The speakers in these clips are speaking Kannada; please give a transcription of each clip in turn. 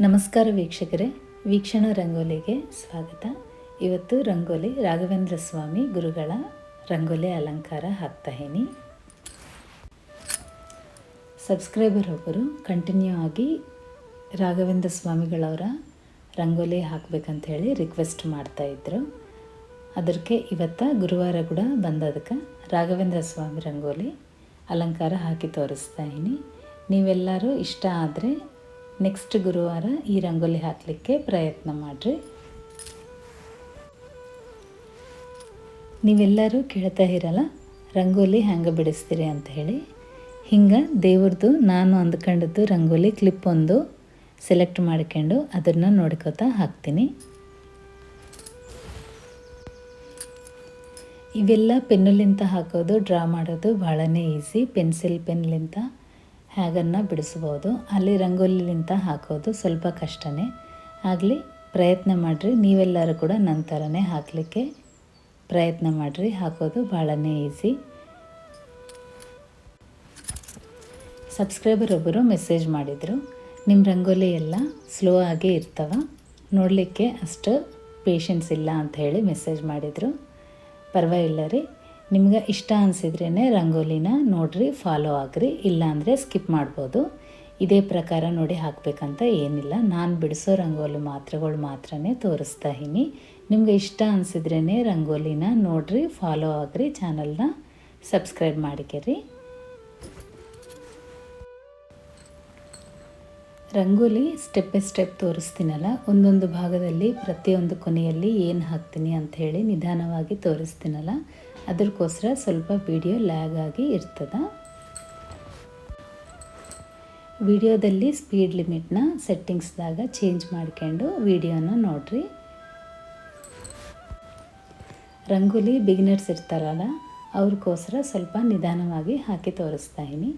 ನಮಸ್ಕಾರ ವೀಕ್ಷಕರೇ, ವೀಕ್ಷಣ ರಂಗೋಲಿಗೆ ಸ್ವಾಗತ. ಇವತ್ತು ರಂಗೋಲಿ ರಾಘವೇಂದ್ರ ಸ್ವಾಮಿ ಗುರುಗಳ ರಂಗೋಲಿ ಅಲಂಕಾರ ಹಾಕ್ತಾಯಿನಿ ಸಬ್ಸ್ಕ್ರೈಬರ್ ಒಬ್ಬರು ಕಂಟಿನ್ಯೂ ಆಗಿ ರಾಘವೇಂದ್ರ ಸ್ವಾಮಿಗಳವರ ರಂಗೋಲಿ ಹಾಕಬೇಕಂತ ಹೇಳಿ ರಿಕ್ವೆಸ್ಟ್ ಮಾಡ್ತಾಯಿದ್ರು ಅದಕ್ಕೆ ಇವತ್ತ ಗುರುವಾರ ಕೂಡ ಬಂದದಕ್ಕೆ ರಾಘವೇಂದ್ರ ಸ್ವಾಮಿ ರಂಗೋಲಿ ಅಲಂಕಾರ ಹಾಕಿ ತೋರಿಸ್ತಾ ನೀವೆಲ್ಲರೂ ಇಷ್ಟ ಆದರೆ ನೆಕ್ಸ್ಟ್ ಗುರುವಾರ ಈ ರಂಗೋಲಿ ಹಾಕಲಿಕ್ಕೆ ಪ್ರಯತ್ನ ಮಾಡಿರಿ. ನೀವೆಲ್ಲರೂ ಕೇಳ್ತಾ ಇರಲ್ಲ, ರಂಗೋಲಿ ಹೆಂಗೆ ಬಿಡಿಸ್ತೀರಿ ಅಂತ ಹೇಳಿ. ಹಿಂಗೆ ದೇವ್ರದ್ದು ನಾನು ಅಂದ್ಕೊಂಡದ್ದು ರಂಗೋಲಿ ಕ್ಲಿಪ್ ಒಂದು ಸೆಲೆಕ್ಟ್ ಮಾಡ್ಕೊಂಡು ಅದನ್ನು ನೋಡ್ಕೋತಾ ಹಾಕ್ತೀನಿ. ಇವೆಲ್ಲ ಪೆನ್ನುಲಿಂತ ಹಾಕೋದು, ಡ್ರಾ ಮಾಡೋದು ಭಾಳನೇ ಈಸಿ ಪೆನ್ಸಿಲ್ ಪೆನ್ಲಿಂತ ಹ್ಯಾಗನ್ನು ಬಿಡಿಸ್ಬೋದು. ಅಲ್ಲಿ ರಂಗೋಲಿಲಿಂತ ಹಾಕೋದು ಸ್ವಲ್ಪ ಕಷ್ಟನೇ. ಆಗಲಿ, ಪ್ರಯತ್ನ ಮಾಡಿರಿ. ನೀವೆಲ್ಲರೂ ಕೂಡ ನನ್ನ ಥರನೇ ಹಾಕಲಿಕ್ಕೆ ಪ್ರಯತ್ನ ಮಾಡಿರಿ. ಹಾಕೋದು ಭಾಳನೇ ಈಸಿ. ಸಬ್ಸ್ಕ್ರೈಬರ್ ಒಬ್ಬರು ಮೆಸೇಜ್ ಮಾಡಿದರು. ನಿಮ್ಮ ರಂಗೋಲಿ ಎಲ್ಲ ಸ್ಲೋ ಆಗೇ ಇರ್ತವ. ನೋಡಲಿಕ್ಕೆ ಅಷ್ಟು ಪೇಷನ್ಸ್ ಇಲ್ಲ ಅಂತ ಹೇಳಿ ಮೆಸೇಜ್ ಮಾಡಿದರು. ಪರವಾಗಿಲ್ಲ ರೀ. ನಿಮ್ಗೆ ಇಷ್ಟ ಅನಿಸಿದ್ರೇ ರಂಗೋಲಿನ ನೋಡ್ರಿ ಫಾಲೋ ಆಗ್ರಿ. ಇಲ್ಲಾಂದರೆ ಸ್ಕಿಪ್ ಮಾಡ್ಬೋದು. ಇದೇ ಪ್ರಕಾರ ನೋಡಿ ಹಾಕಬೇಕಂತ ಏನಿಲ್ಲ. ನಾನು ಬಿಡಿಸೋ ರಂಗೋಲಿ ಮಾತ್ರಗಳು ಮಾತ್ರನೇ ತೋರಿಸ್ತಾ ಇದ್ದೀನಿ. ನಿಮ್ಗೆ ಇಷ್ಟ ಅನಿಸಿದ್ರೇ ರಂಗೋಲಿನ ನೋಡ್ರಿ ಫಾಲೋ ಆಗ್ರಿ. ಚಾನಲ್ನ ಸಬ್ಸ್ಕ್ರೈಬ್ ಮಾಡಿಕೆರಿ. ರಂಗೋಲಿ ಸ್ಟೆಪ್ ಬೈ ಸ್ಟೆಪ್ ತೋರಿಸ್ತೀನಲ್ಲ, ಒಂದೊಂದು ಭಾಗದಲ್ಲಿ ಪ್ರತಿಯೊಂದು ಕೊನೆಯಲ್ಲಿ ಏನು ಹಾಕ್ತೀನಿ ಅಂತ ಹೇಳಿ ನಿಧಾನವಾಗಿ ತೋರಿಸ್ತೀನಲ್ಲ. ಅದಕ್ಕೋಸ್ಕರ ಸ್ವಲ್ಪ ವಿಡಿಯೋ ಲ್ಯಾಗ್ ಆಗಿ ಇರ್ತದೆ. ವಿಡಿಯೋದಲ್ಲಿ ಸ್ಪೀಡ್ ಲಿಮಿಟ್ನ ಸೆಟ್ಟಿಂಗ್ಸ್ದಾಗ ಚೇಂಜ್ ಮಾಡ್ಕೊಂಡು ವಿಡಿಯೋನ ನೋಡ್ರಿ. ರಂಗೋಲಿ ಬಿಗಿನರ್ಸ್ ಇರ್ತಾರಲ್ಲ, ಅವ್ರಿಗೋಸ್ಕರ ಸ್ವಲ್ಪ ನಿಧಾನವಾಗಿ ಹಾಕಿ ತೋರಿಸ್ತಾ ಇದ್ದೀನಿ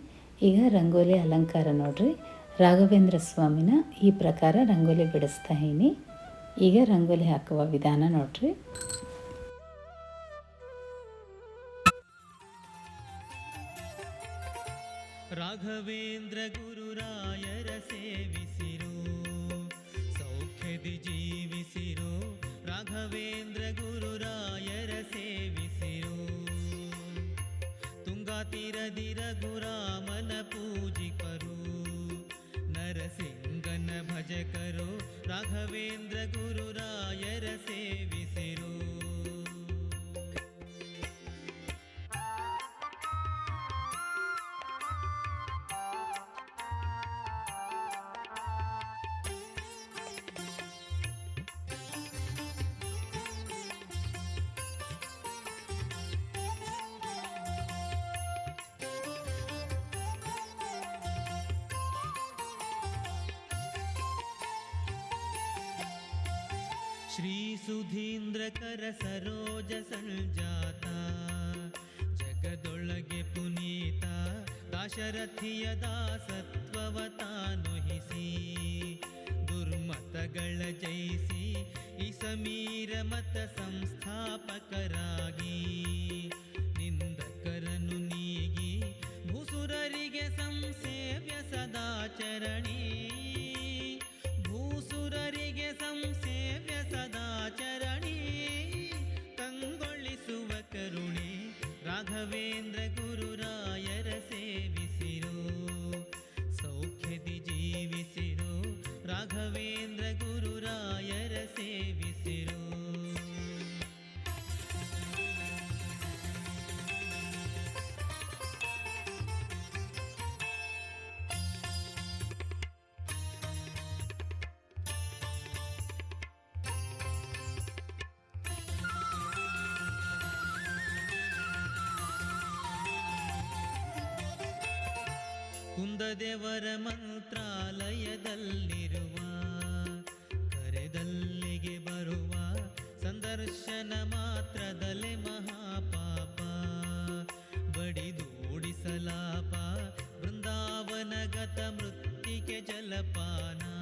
ಈಗ ರಂಗೋಲಿ ಅಲಂಕಾರ ನೋಡ್ರಿ. ರಾಘವೇಂದ್ರ ಸ್ವಾಮಿನ ಈ ಪ್ರಕಾರ ರಂಗೋಲಿ ಬಿಡಿಸ್ತಾ ಇದ್ದೀನಿ ಈಗ ರಂಗೋಲಿ ಹಾಕುವ ವಿಧಾನ ನೋಡ್ರಿ. ರಾಘವೇಂದ್ರ ಗುರುರಾಯರ ಸೇವಿಸಿರೋ ಸೌಖ್ಯದಿ ಜೀವಿಸಿರೋ ರಾಘವೇಂದ್ರ ಗುರುರಾಯರ ಸೇವಿಸಿರೋ ತುಂಗಾತೀರದಿ ರಘುರಾಮನ ಪೂಜಿಪರು ನರಸಿಂಗನ ಭಜಕರು ರಾಘವೇಂದ್ರ ಗುರುರಾಯರ ಸೇವಿಸಿರೋ ಶ್ರೀಸುಧೀಂದ್ರಕರ ಸರೋಜ ಸಂಜಾತ, ಜಗದೊಳಗೆ ಪುನೀತ, ದಾಶರಥಿಯ ದಾಸತ್ವವತಾನುಹಿಸಿ, ದುರ್ಮತಗಳ ಜಯಿಸಿ, ಈ ಸಮೀರ ಮತ ಸಂಸ್ಥಾಪಕರಾಗಿ ನಿಂದಕರನು ನೀಗಿ ಭೂಸುರರಿಗೆ ಸಂಸೇವ್ಯ ಸದಾಚರಣಿ ಕುಂದದೇವರ ಮಂತ್ರಾಲಯದಲ್ಲಿರುವ ಕರೆದಲ್ಲಿಗೆ ಬರುವ ಸಂದರ್ಶನ ಮಾತ್ರದಲ್ಲೇ ಮಹಾಪಾಪ. ಬಡಿದೋಡಿಸಲಾಪ ವೃಂದಾವನಗತ ಮೃತ್ತಿಕೆ ಜಲಪಾನ.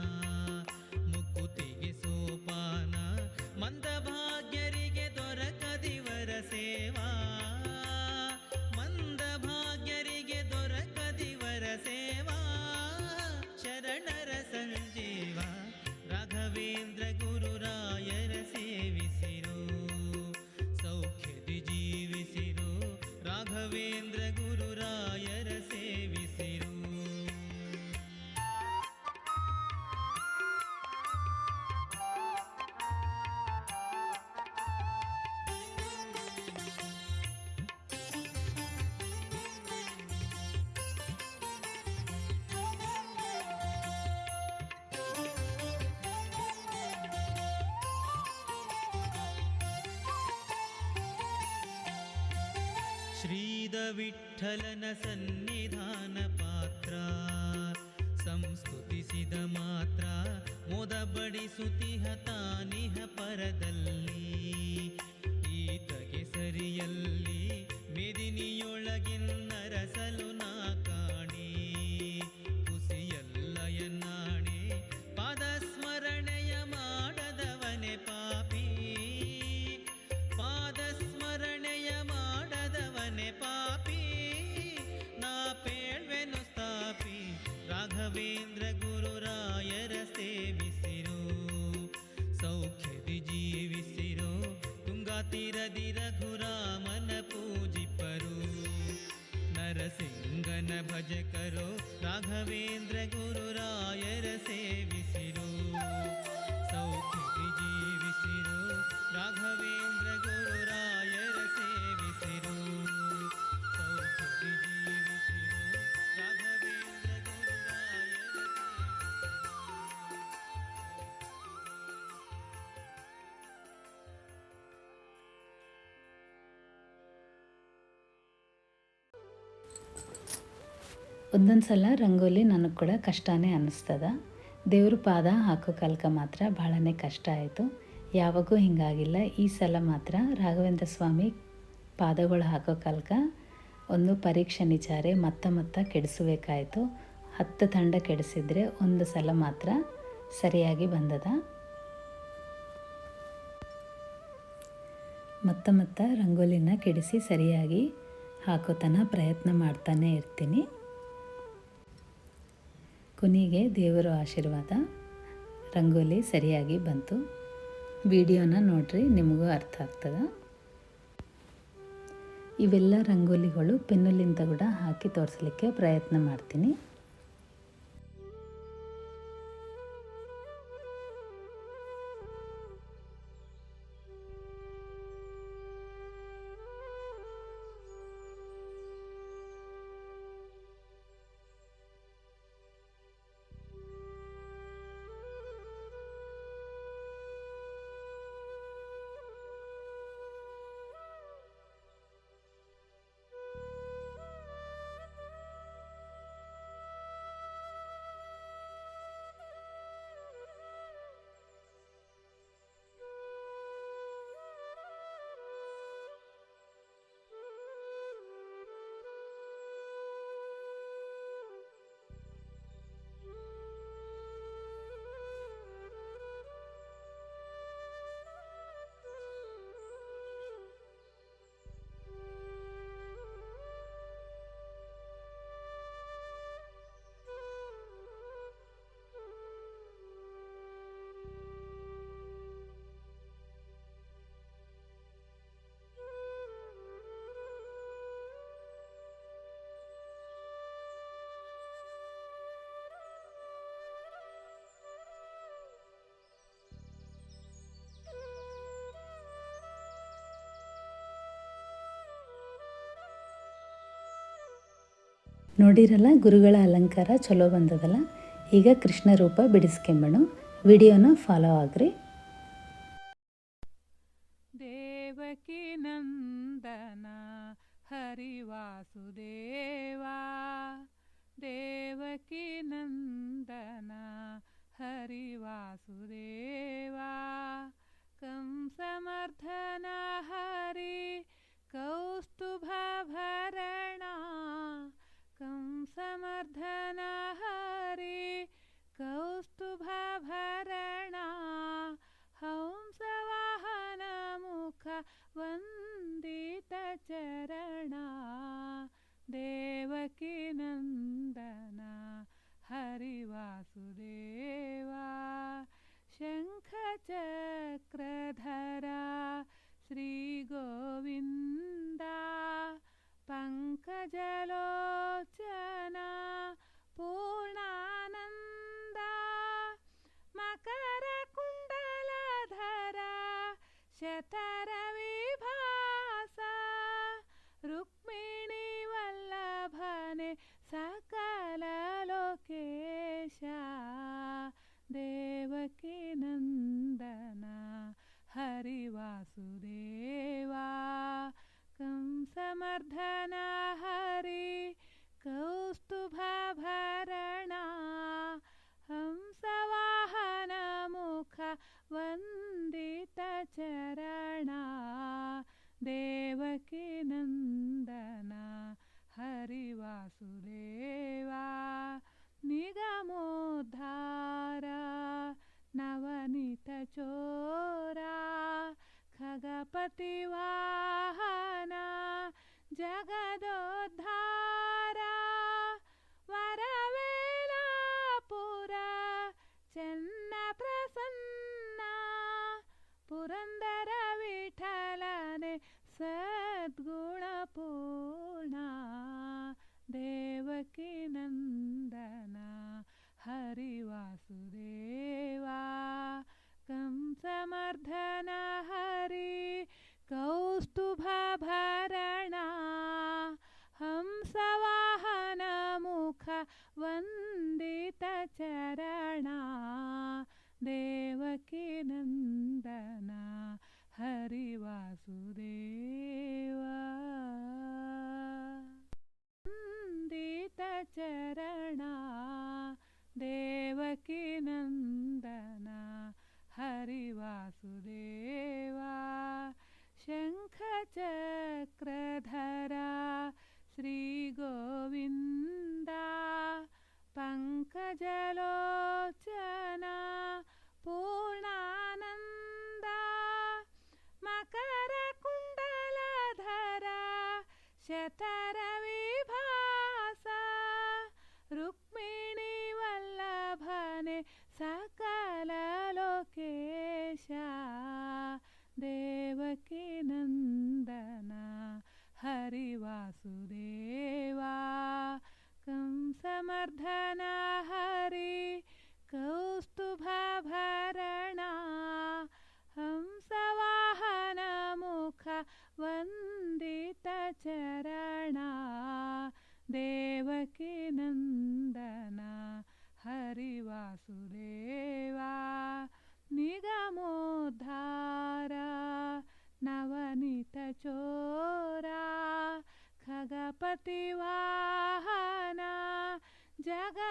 ಶ್ರೀದ ವಿಠಲನ ಸನ್ನಿಧಾನ ಪಾತ್ರ. ಸಂಸ್ಕೃತಿಸಿದ ಮಾತ್ರ ಮೊದಬಡಿ ಸುತಿಹ ತಾನಿಹ ಪರದಲ್ಲಿ. ಈತಗೆ ಸರಿಯಲ್ಲಿ ಮೆದಿನಿಯೊಳಗಿನ್ನರಸಲು ನಾ ತುಂಗಾ ತೀರದಿ ರಘುರಾಮನ ಪೂಜಿಪರು ನರಸಿಂಗನ ಭಜಕರೋ ರಾಘವೇಂದ್ರ ಗುರುರಾಯರ ಸೇವಿಸಿರೋ ಸೌಖ್ಯದಿ ಜೀವಿಸಿರೋ ರಾಘವೇಂದ್ರ ಒಂದೊಂದು ಸಲ ರಂಗೋಲಿ ನನಗೆ ಕೂಡ ಕಷ್ಟನೇ ಅನ್ನಿಸ್ತದ. ದೇವ್ರ ಪಾದ ಹಾಕೋ ಕಲ್ಕ ಮಾತ್ರ ಭಾಳನೇ ಕಷ್ಟ ಆಯಿತು. ಯಾವಾಗೂ ಹಿಂಗಾಗಿಲ್ಲ. ಈ ಸಲ ಮಾತ್ರ ರಾಘವೇಂದ್ರ ಸ್ವಾಮಿ ಪಾದಗಳು ಹಾಕೋ ಕಲ್ಕ ಒಂದು ಪರೀಕ್ಷೆ ನಿಚಾರೆ ಮತ್ತ ಮತ್ತ ಕೆಡಿಸಬೇಕಾಯಿತು. ಹತ್ತು ತಂಡ ಕೆಡಿಸಿದರೆ ಒಂದು ಸಲ ಮಾತ್ರ ಸರಿಯಾಗಿ ಬಂದದ. ಮತ್ತ ಮತ್ತ ರಂಗೋಲಿನ ಕೆಡಿಸಿ ಸರಿಯಾಗಿ ಹಾಕೋತನ ಪ್ರಯತ್ನ ಮಾಡ್ತಾನೆ ಇರ್ತೀನಿ. ಕೊನೆಗೆ ದೇವರ ಆಶೀರ್ವಾದ. ರಂಗೋಲಿ ಸರಿಯಾಗಿ ಬಂತು. ವಿಡಿಯೋನ ನೋಡ್ರಿ, ನಿಮಗೂ ಅರ್ಥ ಆಗ್ತದೆ? ಇವೆಲ್ಲ ರಂಗೋಲಿಗಳು ಪೆನ್ನುಲಿಂದ ಕೂಡ ಹಾಕಿ ತೋರಿಸಲಿಕ್ಕೆ ಪ್ರಯತ್ನ ಮಾಡ್ತೀನಿ. ನೋಡಿರಲ್ಲ, ಗುರುಗಳ ಅಲಂಕಾರ ಚಲೋ ಬಂದದಲ್ಲ? ಈಗ ಕೃಷ್ಣ ರೂಪ ಬಿಡಿಸ್ಕೊಂಬಣ. ವಿಡಿಯೋನ ಫಾಲೋ ಆಗ್ರಿ. ದೇವಕಿ ನಂದನ, ಹರಿವಾಸುದೇವಾ. ದೇವಕಿ ನಂದನ, ಹರಿವಾಸುದೇವಾ. ಕಂಸಮರ್ಧನ वासुदेवा कं समर्थना हरि कौस्तुभभरणा हंसवाहनमुख वन्दितचरणा देवकीनन्दना हरिवासुदेवा निगमोद्धा तिवाहना जगदोद्धारा वरवे पुरा चन्न प्रसन्ना पुरन्दरविठलने सद्गुणपूर्णा देवकीनन्दना हरि वासुदेवा कं समर्धना हरि कौस्तुभभरणा हंसवाहनमुख देवकी नंदना हरिवासुदेवा। 这个。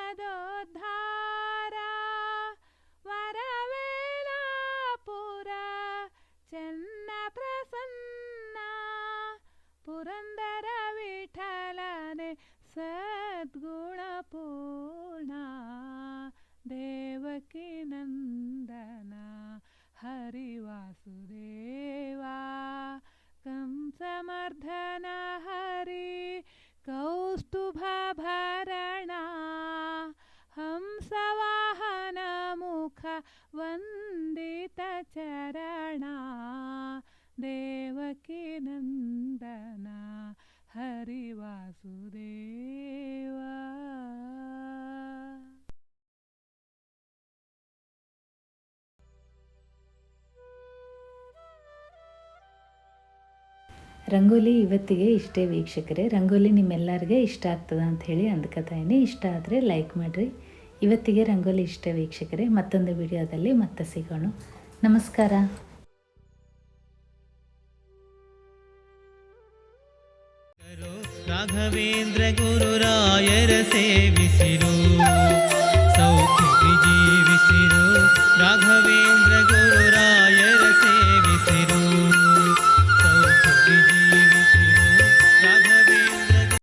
वन्दितचरणा देवकी नन्दना हरिवासुदेवा ರಂಗೋಲಿ ಇವತ್ತಿಗೆ ಇಷ್ಟೇ ವೀಕ್ಷಕರೇ ರಂಗೋಲಿ ನಿಮ್ಮೆಲ್ಲರಿಗೆ ಇಷ್ಟ ಆಗ್ತದ ಅಂತ ಹೇಳಿ ಅಂದ್ಕೊತಾಯಿನಿ ಇಷ್ಟ ಆದರೆ ಲೈಕ್ ಮಾಡಿರಿ ಇವತ್ತಿಗೆ ರಂಗೋಲಿ ಇಷ್ಟ ವೀಕ್ಷಕರೇ, ಮತ್ತೊಂದು ವಿಡಿಯೋದಲ್ಲಿ ಮತ್ತೆ ಸಿಗೋಣ. ನಮಸ್ಕಾರ. ರಾಘವೇಂದ್ರ ಗುರುರಾಯರ ಸೇವಿಸಿರು ಸೌಖ್ಯ ಜೀವಿಸಿರು ರಾಘವೇಂದ್ರ